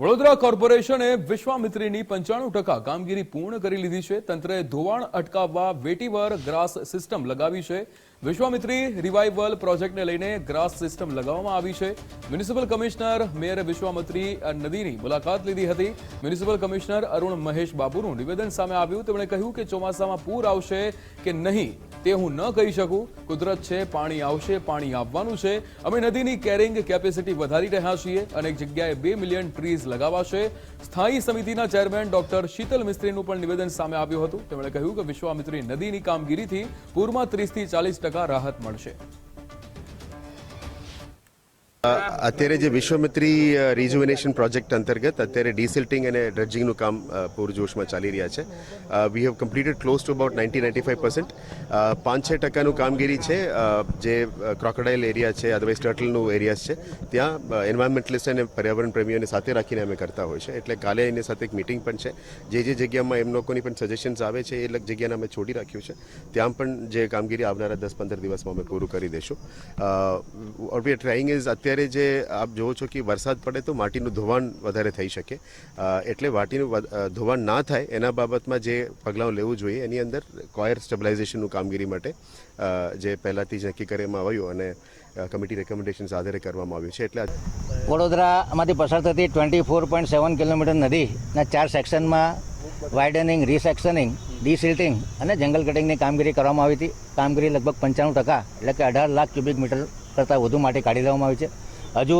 વડોદરા કોર્પોરેશને વિશ્વામિત્રીની પંચાણું ટકા કામગીરી પૂર્ણ કરી લીધી છે. તંત્રે ધોવાણ અટકાવવા વેટીવર ગ્રાસ સિસ્ટમ લગાવી છે. વિશ્વામિત્રી રિવાઇવલ પ્રોજેક્ટને લઈને ગ્રાસ સિસ્ટમ લગાવવામાં આવી છે. મ્યુનિસિપલ કમિશનર મેયર વિશ્વામિત્રી નદીની મુલાકાત લીધી હતી. મ્યુનિસિપલ કમિશનર અરુણ મહેશ બાબુનું નિવેદન સામે આવ્યું. તેમણે કહ્યું કે ચોમાસામાં પૂર આવશે કે નહીં તે હું ન કહી શકું. કુદરત છે, પાણી આવશે, પાણી આવવાનું છે. અમે નદીની કેરિંગ કેપેસિટી વધારી રહ્યા છીએ અનેક જગ્યાએ બે મિલિયન ટ્રીઝ લગાવાશે. સ્થાયી સમિતિના ચેરમેન ડોક્ટર શીતલ મિસ્ત્રીનું પણ નિવેદન સામે આવ્યું હતું. તેમણે કહ્યું કે વિશ્વામિત્રી નદીની કામગીરીથી પૂરમાં ત્રીસથી ચાલીસ ટકા રાહત મળશે. અત્યારે જે વિશ્વમિત્રી રિજુવિનેશન પ્રોજેક્ટ અંતર્ગત અત્યારે ડીસિલ્ટિંગ અને ડ્રેજિંગનું કામ પૂરજોશમાં ચાલી રહ્યા છે. We have completed close to about ninety ninety five percent પાંચ છ ટકાનું કામગીરી છે જે ક્રોકોડાઇલ એરિયા છે અદરવાઇઝ ટર્ટલનું એરિયાઝ છે. ત્યાં એન્વાયરમેન્ટલિસ્ટ અને પર્યાવરણ પ્રેમીઓને સાથે રાખીને અમે કરતા હોય છે. એટલે કાલે એની સાથે એક મિટિંગ પણ છે. જે જે જગ્યામાં એમ લોકોની પણ સજેશન્સ આવે છે, એ જગ્યાને અમે છોડી રાખ્યું છે. ત્યાં પણ જે કામગીરી આવનારા દસ પંદર દિવસમાં અમે પૂરું કરી દઈશું. ઓર વી ટ્રાઇંગ ઇઝ અત્યારે જે આપ જોવો છો કે વરસાદ પડે તો માટીનું ધોવાણ વધારે થઈ શકે. એટલે માટીનું ધોવાણ ના થાય એના બાબતમાં જે પગલાં લેવું જોઈએ એની અંદર કોયર સ્ટેબલાઇઝેશનનું કામગીરી માટે જે પહેલાંથી જ નક્કી કરવામાં આવ્યું અને કમિટી રેકમેન્ડેશન્સ આધારે કરવામાં આવ્યું છે. એટલે વડોદરામાંથી પસાર થતી twenty four point seven kilometre નદીના ચાર સેક્શનમાં વાઇડનિંગ રિસેક્શનિંગ ડિસિલ્ટિંગ અને જંગલ કટિંગની કામગીરી કરવામાં આવી હતી. કામગીરી લગભગ પંચાણું ટકા એટલે કે અઢાર લાખ ક્યુબિક મીટર કરતાં વધુ માટી કાઢી લેવામાં આવી છે. હજુ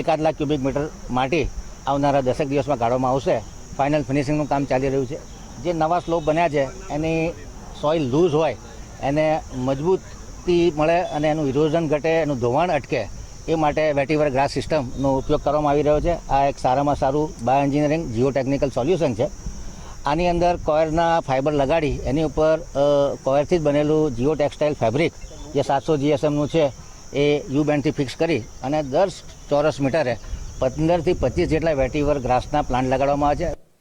એકાદ લાખ ક્યુબિક મીટર માટી આવનારા દસેક દિવસમાં કાઢવામાં આવશે. ફાઇનલ ફિનિશિંગનું કામ ચાલી રહ્યું છે. જે નવા સ્લોપ બન્યા છે, એની સોઇલ લૂઝ હોય, એને મજબૂતી મળે અને એનું ઇરોઝન ઘટે, એનું ધોવાણ અટકે, એ માટે વેટીવર ગ્રાસ સિસ્ટમનો ઉપયોગ કરવામાં આવી રહ્યો છે. આ એક સારામાં સારું bio engineering geo technical solution છે. આની અંદર કોયરના ફાઇબર લગાડી, એની ઉપર કોયરથી જ બનેલું જીઓ ટેક્સટાઇલ ફેબ્રિક જે સાતસો જીએસએમનું છે એ યુ બેન્ડથી ફિક્સ કરી અને દર ચોરસ મીટરે પંદરથી પચીસ જેટલા વેટીવર ગ્રાસના પ્લાન્ટ લગાડવામાં આવે છે.